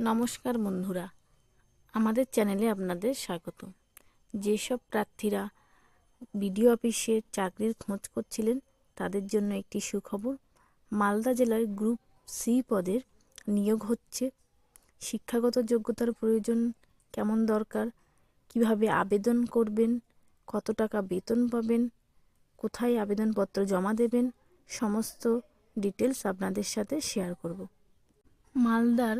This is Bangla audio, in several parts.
নমস্কার বন্ধুরা, আমাদের চ্যানেলে আপনাদের স্বাগত। যেসব প্রার্থীরা বিডিও অফিসে চাকরির খোঁজ করছিলেন, তাদের জন্য একটি সুখবর, মালদা জেলায় গ্রুপ সি পদের নিয়োগ হচ্ছে। শিক্ষাগত যোগ্যতার প্রয়োজন কেমন দরকার? কীভাবে আবেদন করবেন? কত টাকা বেতন পাবেন? কোথায় আবেদনপত্র জমা দেবেন? সমস্ত ডিটেলস আপনাদের সাথে শেয়ার করব। মালদার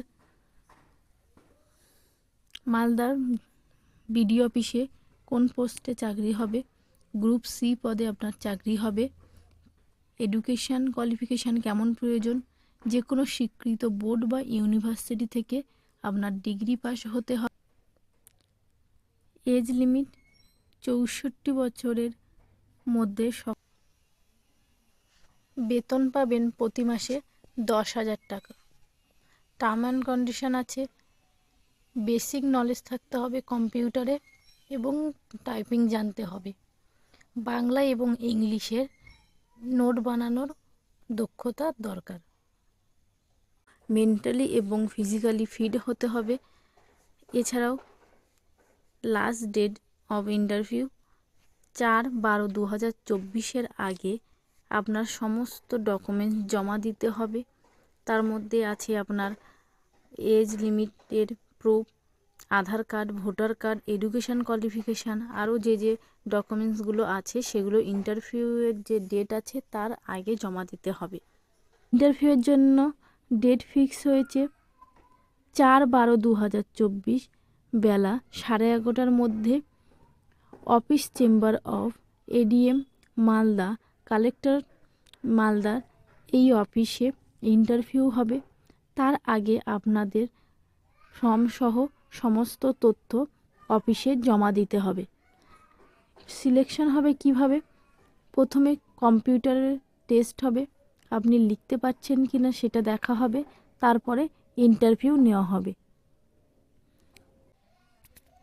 মালদার বিডিও অফিসে কোন পোস্টে চাকরি হবে? গ্রুপ সি পদে আপনার চাকরি হবে। এডুকেশান কোয়ালিফিকেশান কেমন প্রয়োজন? যে কোনো স্বীকৃত বোর্ড বা ইউনিভার্সিটি থেকে আপনার ডিগ্রি পাস হতে হবে এজ লিমিট চৌষট্টি বছরের মধ্যে সব বেতন পাবেন প্রতি মাসে দশ হাজার টাকা। টার্ম অ্যান্ড কন্ডিশন আছে বেসিক নলেজ থাকতে হবে কম্পিউটারে এবং টাইপিং জানতে হবে। বাংলা এবং ইংলিশের নোট বানানোর দক্ষতা দরকার। মেন্টালি এবং ফিজিক্যালি ফিট হতে হবে। এছাড়াও লাস্ট ডেট অফ ইন্টারভিউ চার বারো দু হাজার চব্বিশের আগে আপনার সমস্ত ডকুমেন্টস জমা দিতে হবে। তার মধ্যে আছে আপনার এজ লিমিটের proof Aadhaar card voter card education qualification আরও যে যে ডকুমেন্টসগুলো আছে সেগুলো ইন্টারভিউয়ের যে ডেট আছে তার আগে জমা দিতে হবে। ইন্টারভিউয়ের জন্য ডেট ফিক্স হয়েছে চার বারো দু হাজার চব্বিশ বেলা সাড়ে এগারোটার মধ্যে office chamber of ADM Malda collector মালদার এই অফিসে ইন্টারভিউ হবে। তার আগে আপনাদের ফর্মসহ সমস্ত তথ্য অফিসে জমা দিতে হবে। সিলেকশন হবে কীভাবে? প্রথমে কম্পিউটারের টেস্ট হবে, আপনি লিখতে পারছেন কি না সেটা দেখা হবে, তারপরে ইন্টারভিউ নেওয়া হবে।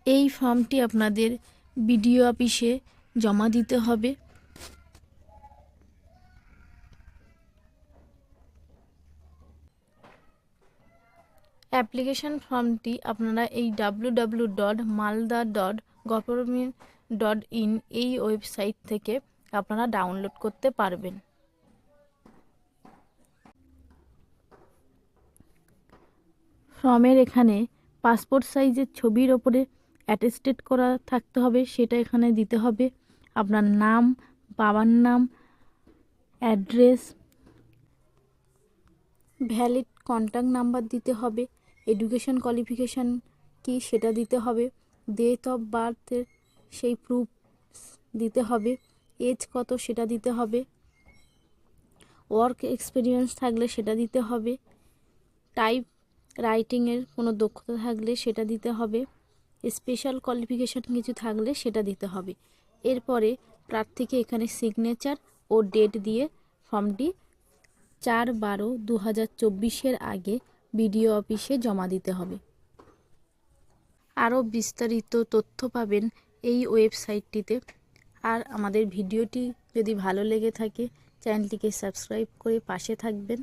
এই ফর্মটি আপনাদের বিডিও অফিসে জমা দিতে হবে। অ্যাপ্লিকেশন ফর্মটি আপনারা এই W dot Malda dot government dot in এই ওয়েবসাইট থেকে আপনারা ডাউনলোড করতে পারবেন। ফর্মের এখানে পাসপোর্ট সাইজের ছবির ওপরে অ্যাটেস্টেড করা থাকতে হবে, সেটা এখানে দিতে হবে। আপনার নাম, বাবার নাম, অ্যাড্রেস, ভ্যালিড কন্ট্যাক্ট নাম্বার দিতে হবে। এডুকেশন কোয়ালিফিকেশান কি সেটা দিতে হবে। ডেট অফ বার্থের সেই প্রুফ দিতে হবে। এজ কত সেটা দিতে হবে। ওয়ার্ক এক্সপিরিয়েন্স থাকলে সেটা দিতে হবে। টাইপ রাইটিংয়ের কোনো দক্ষতা থাকলে সেটা দিতে হবে। স্পেশাল কোয়ালিফিকেশান কিছু থাকলে সেটা দিতে হবে। এরপরে প্রার্থীকে এখানে সিগনেচার ও ডেট দিয়ে ফর্মটি চার বারো দু হাজার চব্বিশের আগে বিডিও অফিসে জমা দিতে হবে। আরও বিস্তারিত তথ্য পাবেন এই ওয়েবসাইটটিতে। আর আমাদের ভিডিওটি যদি ভালো লেগে থাকে, চ্যানেলটিকে সাবস্ক্রাইব করে পাশে থাকবেন।